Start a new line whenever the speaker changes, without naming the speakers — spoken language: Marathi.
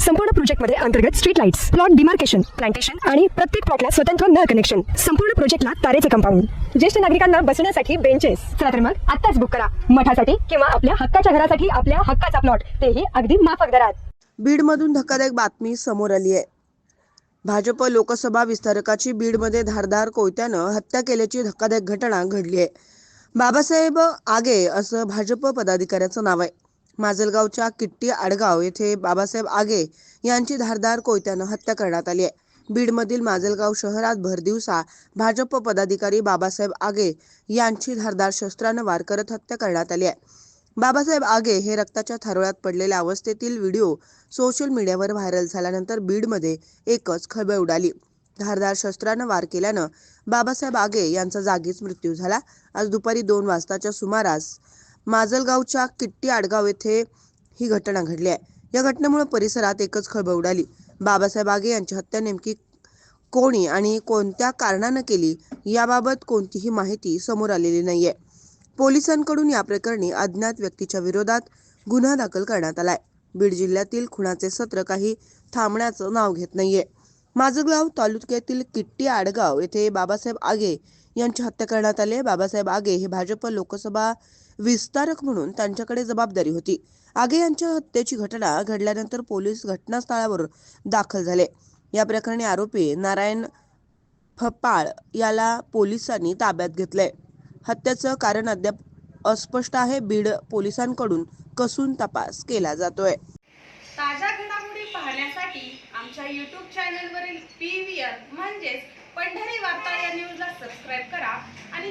संपूर्ण प्रोजेक्टमध्ये अंतर्गत street lights plot demarcation plantation आणि प्रत्येक प्लॉटला स्वतंत्र नळ कनेक्शन संपूर्ण प्रोजेक्टला तारेचे कंपाऊंड ज्येष्ठ नागरिकांना बसण्यासाठी बेंचेस चला तर मग आत्ताच बुक करा. मठासाठी किंवा आपल्या हक्काच्या घरासाठी आपल्या हक्काचा प्लॉट तेही अगदी माफक दरात.
बीडमधून धक्कादायक बातमी समोर आली आहे. भाजप लोकसभा विस्तारकाची बीडमध्ये धारदार कोयत्यानं हत्या केल्याची धक्कादायक घटना घडली आहे. बाबासाहेब आगे असं भाजप पदाधिकाऱ्याचं नाव आहे. माजलगावच्या किट्टी आडगाव येथे बाबासाहेब आगे यांची धारदार कोयत्यानं हत्या करण्यात आली आहे. बीडमधील माजलगाव शहरात भरदिवसा भाजप पदाधिकारी बाबासाहेब आगे यांची धारदार शस्त्रानं वार करत हत्या करण्यात आली आहे. बाबासाहेब आगे हे रक्ताच्या थारोळ्यात पडलेल्या अवस्थेतील व्हिडिओ सोशल मीडियावर व्हायरल झाल्यानंतर बीडमध्ये एकच खळबळ उडाली. धारदार शस्त्रानं वार केल्यानं बाबासाहेब आगे यांचा जागीच मृत्यू झाला. आज दुपारी दोन वाजताच्या सुमारास माजलगावच्या किट्टी आडगाव येथे ही घटना घडली आहे. या घटनेमुळे परिसरात एकच खळबळ उडाली. बाबासाहेब आगे यांची हत्या नेमकी कोणी आणि कोणत्या कारणानं केली याबाबत कोणतीही माहिती समोर आलेली नाहीये. पोलिसांकडून या प्रकरणी अज्ञात व्यक्तीच्या विरोधात गुन्हा दाखल करण्यात आलाय. बीड जिल्ह्यातील खुणाचे सत्र काही थांबण्याचं नाव घेत नाहीये. माझगाव तालुक्यातील किट्टी आडगाव येथे बाबासाहेब आगे यांची हत्या करण्यात आली आहे. बाबासाहेब आगे हे भाजप लोकसभा विस्तारक म्हणून त्यांच्याकडे जबाबदारी होती. आगे यांच्या हत्येची घटना घडल्यानंतर पोलीस घटनास्थळावर दाखल झाले. या प्रकरणी आरोपी नारायण फपाळ याला पोलिसांनी ताब्यात घेतलंय. हत्येचं कारण अद्याप अस्पष्ट आहे. बीड पोलिसांकडून कसून तपास केला जातोय.
ताज्या घडामोडी पाहण्यासाठी आमच्या युट्यूब चॅनलवरील पी व्ही आर म्हणजेच पंढरी वार्ता या न्यूजला